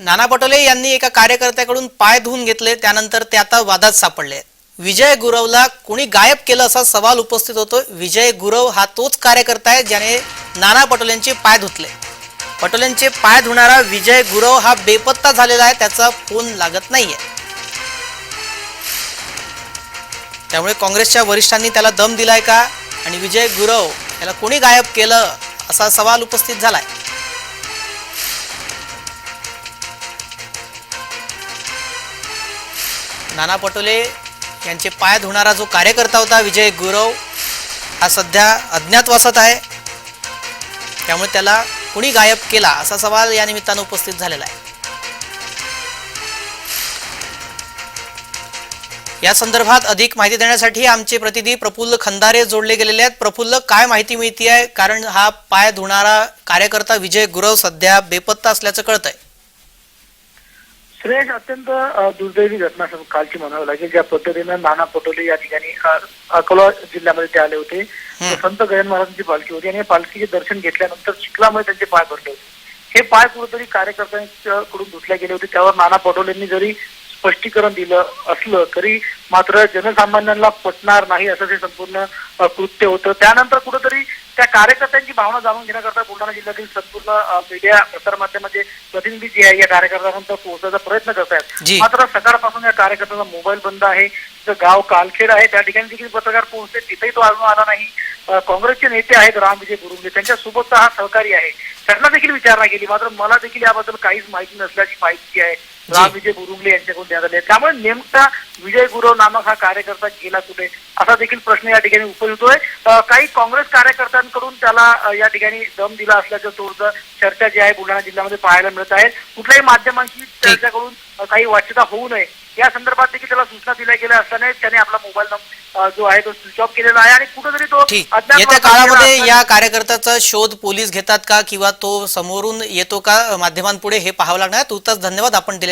नाना पटोले यांनी एका कार्यकर्त्याकडून पाय धुवून घेतले त्यानंतर ते आता वादात सापडले. विजय गुरवला कोणी गायब केलं असा सवाल उपस्थित होतो विजय गुरव हा तोच कार्यकर्ता आहे ज्याने नाना पटोलेंचे पाय धुतले. पटोलेंचे पाय धुणारा विजय गुरव हा बेपत्ता झालेला आहे त्याचा फोन लागत नाहीये. त्यामुळे काँग्रेसच्या वरिष्ठांनी त्याला दम दिलाय का? आणि विजय गुरव याला कोणी गायब केलं असा सवाल उपस्थित झालाय. नाना पटोले यांचे पाय धुणारा जो कार्यकर्ता होता विजय गुरव हा सध्या अज्ञातवासात आहे. त्यामुळे त्याला कुणी गायब केला असा सवाल या निमित्तानं उपस्थित झालेला आहे. या संदर्भात अधिक माहिती देण्यासाठी आमचे प्रतिनिधी प्रफुल्ल खंदारे जोडले गेलेले आहेत. प्रफुल्ल काय माहिती मिळती आहे कारण हा पाय धुणारा कार्यकर्ता विजय गुरव सध्या बेपत्ता असल्याचं कळतंय. श्रेयस अत्यंत दुर्दैवी घटना कालची म्हणावी लागेल. ज्या पद्धतीनं नाना पटोले या ठिकाणी अकोला जिल्ह्यामध्ये ते आले होते. संत गजानन महाराजांची पालखी होती आणि या पालखीचे दर्शन घेतल्यानंतर चिखलामध्ये त्यांचे पाय पडले होते. हे पाय कुठेतरी कार्यकर्त्यांकडून धुतले गेले होते. त्यावर नाना पटोलेंनी जरी स्पष्टीकरण दिलं असलं तरी मात्र जनसामान्यांना पटणार नाही असं ते संपूर्ण कृत्य होतं. त्यानंतर कुठेतरी त्या कार्यकर्त्यांची भावना जाणून घेण्याकरता बुलढाणा जिल्ह्यातील संपूर्ण मीडिया प्रसारमाध्यमाचे प्रतिनिधी जे आहे या कार्यकर्त्यांपर्यंत पोहोचण्याचा प्रयत्न करत आहेत. मात्र सकाळपासून या कार्यकर्त्यांचा मोबाईल बंद आहे. गाव कालखेड आहे. त्या ठिकाणी देखील पत्रकार पोहोचले. तिथेही तो अजून आला नाही. काँग्रेसचे नेते आहेत राम विजय गुरुंगे त्यांच्या सोबतचा हा सहकारी आहे. त्यांना देखील विचारणा केली. मात्र मला देखील याबद्दल काहीच माहिती नसल्याची माहिती आहे. राम विजय गुरुंगले यांच्याकडून देण्यात आली. त्यामुळे नेमका विजय गुरव नामक हा कार्यकर्ता गेला कुठे? असा देखील प्रश्न या ठिकाणी अ, काही काँग्रेस कार्यकर्त्यांकडून त्याला या ठिकाणी दम दिला असल्याचं थोडंसं चर्चा जी आहे बुलढाणा जिल्ह्यामध्ये पाहायला मिळत आहे. कुठल्याही माध्यमांशी त्यांच्याकडून अ, काही वाच्यता होऊ नये. या संदर्भात देखील त्याला सूचना दिल्या गेल्या असताना त्याने आपला मोबाईल नंबर जो आहे तो स्विच ऑफ केलेला आहे आणि कुठेतरी तो येत्या काळामध्ये या कार्यकर्त्याचा शोध पोलीस घेतात का किंवा तो समोरून येतो का माध्यमांपुढे हे पाहावं लागणार. तुर्तास धन्यवाद आपण